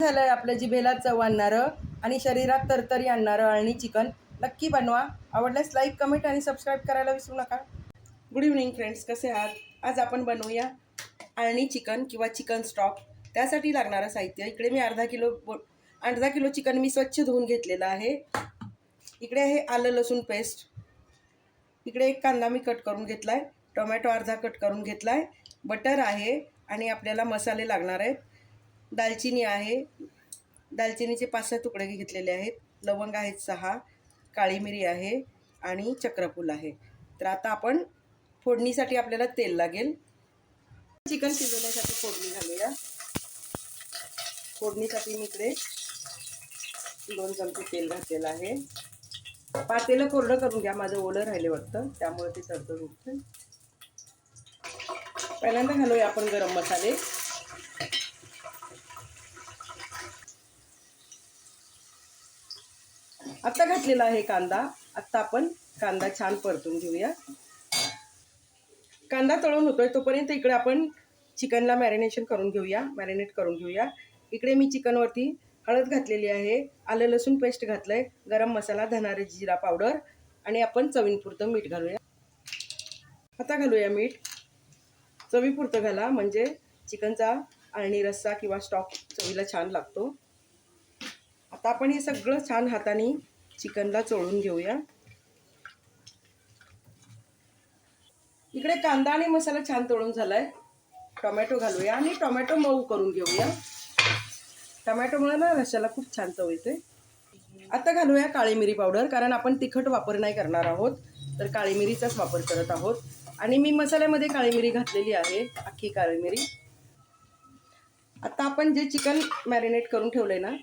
झालंय आपलं जिभेला चव आणणारं आणि शरीरात तरतरी आणणारं अळणी चिकन. नक्की बनवा. आवडल्यास लाईक कमेंट आणि सबस्क्राईब करायला विसरू नका. गुड इव्हनिंग फ्रेंड्स कसे आहात? आज आपण बनवूया अळणी चिकन किंवा चिकन स्टॉक त्यासाठी लागणारं साहित्य. इकडे मी अर्धा किलो अर्धा किलो चिकन मी स्वच्छ धुवून घेतलेलं आहे. इकडे आहे आलं लसूण पेस्ट इकडे एक कांदा मी कट करून घेतला आहे टोमॅटो अर्धा कट करून घेतला आहे बटर आहे आणि आपल्याला मसाले लागणार आहेत. दालचिनी आहे. दालचिनीचे पाच सहा तुकडे घेतलेले आहेत. लवंग आहेत सहा काळी मिरी आहे आणि चक्रफूल आहे. तर आता आपण फोडणीसाठी आपल्याला तेल लागेल. चिकन शिजवण्यासाठी फोडणी घालूया. फोडणीसाठी मी इकडे दोन चमचे तेल घातलेलं आहे. पातेलं कोरडं करून घ्या माझं ओलं राहिले वाटतं त्यामुळे ते तडतड उठतं पहिल्यांदा घालूया आपण गरम मसाले. आत्ता घातलेला आहे कांदा. आत्ता आपण कांदा छान परतून घेऊया. कांदा तळून होतोय तोपर्यंत इकडे आपण चिकनला मॅरिनेशन करून घेऊया. मॅरिनेट करून घेऊया. इकडे मी चिकनवरती हळद घातलेली आहे. आलं लसूण पेस्ट घातलंय. गरम मसाला धनारे जिरा पावडर आणि आपण चवीपुरतं मीठ घालूया. आता घालूया मीठ. चवीपुरतं घाला. म्हणजे चिकनचा आणि रस्सा किंवा स्टॉक चवीला छान लागतो. आता आपण हे सगळं छान हाताने चिकनला चोळून घेऊया. इकडे कांदा आणि मसाला छान तळून झालाय. टोमॅटो घालूया आणि टोमॅटो मऊ करून घेऊया. टोमॅटोमुळे ना रशाला खूप छान चव येते. आता घालूया काळी मिरी पावडर कारण आपण तिखट वापर नाही करणार आहोत तर काळी मिरीचाच वापर करत आहोत. आणि मी मसाल्यामध्ये काळी मिरी घातलेली आहे अख्खी काळी मिरी. आता आपण जे चिकन मॅरिनेट करून ठेवलं आहे ना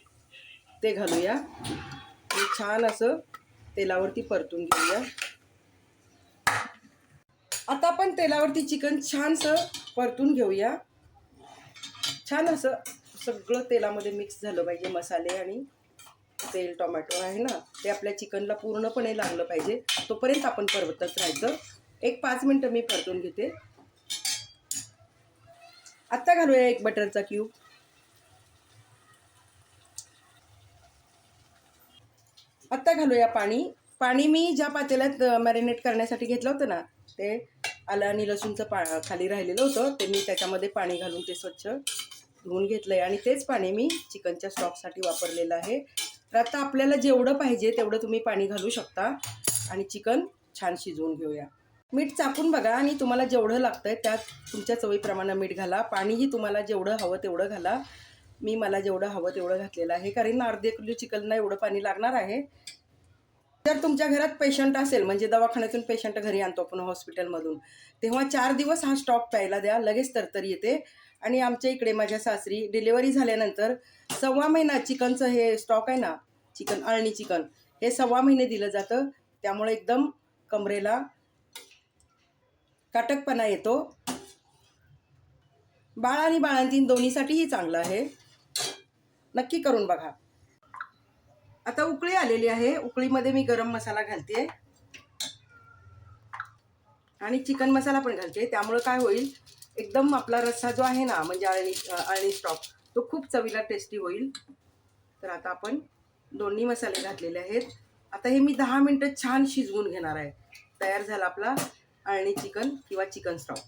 ते घालूया. आणि छान असं तेलावरती परतून घेऊया. आता आपण तेलावरती चिकन छानसं परतून घेऊया. छान असं सगळं तेलामध्ये मिक्स झालं पाहिजे मसाले आणि तेल टोमॅटो आहे ना ते आपल्या चिकनला पूर्णपणे लागलं पाहिजे. तोपर्यंत आपण परतत राहायचं. एक पाच मिनटं मी परतून घेते. आत्ता घालूया एक बटरचा क्यूब. आत्ता घालूया पाणी. पाणी मी ज्या पातेल्यात मॅरिनेट करण्यासाठी घेतलं होतं ना ते आलं आणि लसूणचं पा खाली राहिलेलं होतं ते मी त्याच्यामध्ये पाणी घालून ते स्वच्छ धुवून घेतलं आहे आणि तेच पाणी मी चिकनच्या स्टॉकसाठी वापरलेलं आहे. तर आता आपल्याला जेवढं पाहिजे तेवढं तुम्ही पाणी घालू शकता. आणि चिकन छान शिजवून घेऊया. मीठ चाकून बघा आणि तुम्हाला जेवढं लागतं आहे त्यात तुमच्या चवीप्रमाणे मीठ घाला. पाणीही तुम्हाला जेवढं हवं तेवढं घाला. मी मला जेवढं हवं तेवढं घातलेलं आहे. कारण अर्धे किलो चिकनला एवढं पाणी लागणार आहे. जर तुमच्या घरात पेशंट असेल म्हणजे दवाखान्यातून पेशंट घरी आणतो आपण हॉस्पिटलमधून तेव्हा चार दिवस हा स्टॉक प्यायला द्या लगेच तरतरी येते. आणि आमच्या इकडे माझ्या सासरी डिलेवरी झाल्यानंतर सव्वा महिना चिकनचं हे स्टॉक आहे ना चिकन अळणी चिकन हे सव्वा महिने दिलं जातं. त्यामुळे एकदम कमरेला काटकपणा येतो. बाळ आणि बाळांतीन दोन्हीसाठीही चांगलं आहे. नक्की करून बघा. आता उकळी आलेली आहे. उकळीमध्ये मी गरम मसाला घालते. आणि चिकन मसाला पण घालते. त्यामुळं काय होईल एकदम आपला रस्सा जो आहे ना म्हणजे अळणी अळणी स्टॉक तो खूप चवीला टेस्टी होईल. तर आता आपण दोन्ही मसाले घातलेले आहेत. आता हे मी दहा मिनटं छान शिजवून घेणार आहे. तयार झाला आपला अळणी चिकन किंवा चिकन स्टॉक.